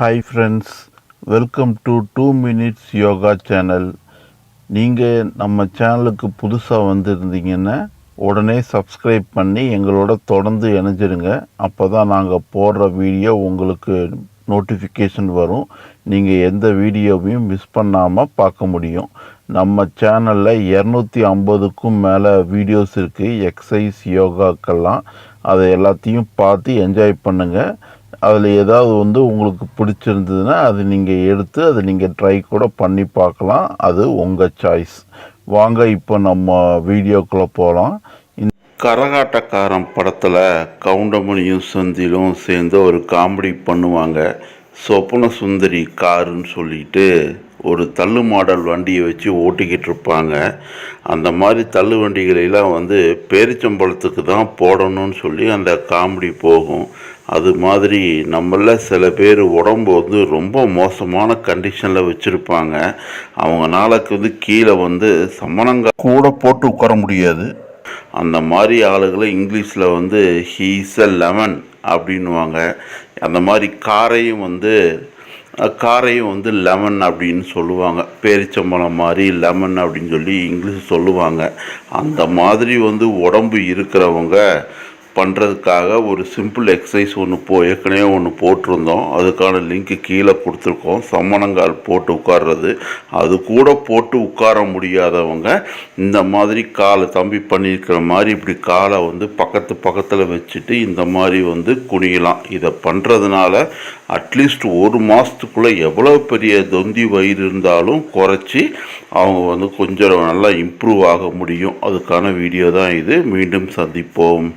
Hi friends welcome to two minutes yoga channel நீங்கள் நம்ம சேனலுக்கு புதுசாக வந்திருந்தீங்கன்னா உடனே சப்ஸ்கிரைப் பண்ணி எங்களோட தொடர்ந்து இணைஞ்சிருங்க. அப்போ தான் நாங்கள் போடுற வீடியோ உங்களுக்கு நோட்டிஃபிகேஷன் வரும். நீங்கள் எந்த வீடியோவையும் மிஸ் பண்ணாமல் பார்க்க முடியும். நம்ம சேனலில் இரநூத்தி ஐம்பதுக்கும் மேலே வீடியோஸ் இருக்குது எக்ஸசைஸ் யோகாக்கெல்லாம் அதை எல்லாத்தையும் பார்த்து என்ஜாய் பண்ணுங்கள் அதில் ஏதாவது வந்து உங்களுக்கு பிடிச்சிருந்ததுன்னா அது நீங்கள் எடுத்து அதை நீங்கள் ட்ரை கூட பண்ணி பார்க்கலாம். அது உங்கள் சாய்ஸ் வாங்க இப்போ நம்ம வீடியோக்குள்ளே போகலாம் கரகாட்டக்காரன் படத்தில் கவுண்டமணியும் செந்திலும் சேர்ந்து ஒரு காமெடி பண்ணுவாங்க. சொப்பன சுந்தரி காருன்னு சொல்லிட்டு ஒரு தள்ளு மாடல் வண்டியை வச்சு ஓட்டிக்கிட்டு இருப்பாங்க. அந்த மாதிரி தள்ளு வண்டிகளெல்லாம் வந்து பேரிச்சம்பழத்துக்கு தான் போடணும்னு சொல்லி அந்த காமெடி போகும். அது மாதிரி நம்மள சில பேர் உடம்பு வந்து ரொம்ப மோசமான கண்டிஷனில் வச்சுருப்பாங்க. அவங்க நாளைக்கு வந்து கீழே வந்து சமணங்க கூட போட்டு உட்கார முடியாது. அந்த மாதிரி ஆளுகளை இங்கிலீஷில் வந்து ஹீஸ் அ லெமன் அப்படின்வாங்க அந்த மாதிரி காரையும் வந்து காரையும் வந்து லெமன் அப்படின்னு சொல்லுவாங்க. பேரிச்சம்பழம் மாதிரி லெமன் அப்படின்னு சொல்லி இங்கிலீஷ் சொல்லுவாங்க. அந்த மாதிரி வந்து உடம்பு இருக்கிறவங்க பண்ணுறதுக்காக ஒரு சிம்பிள் எக்ஸசைஸ் ஒன்று போ ஏற்கனவே ஒன்று போட்டிருந்தோம். அதுக்கான லிங்க்கு கீழே கொடுத்துருக்கோம். சம்மணங்கால் போட்டு உட்கார்றது. அது கூட போட்டு உட்கார முடியாதவங்க இந்த மாதிரி காலை தம்பி பண்ணியிருக்கிற மாதிரி இப்படி காலை வந்து பக்கத்து பக்கத்தில் வச்சுட்டு இந்த மாதிரி வந்து குனியலாம். இதை பண்ணுறதுனால அட்லீஸ்ட் ஒரு மாதத்துக்குள்ளே எவ்வளோ பெரிய தொந்தி வயிறு இருந்தாலும் குறைச்சி அவங்க வந்து கொஞ்சம் நல்லா இம்ப்ரூவ் ஆக முடியும். அதுக்கான வீடியோ தான் இது. மீண்டும் சந்திப்போம்.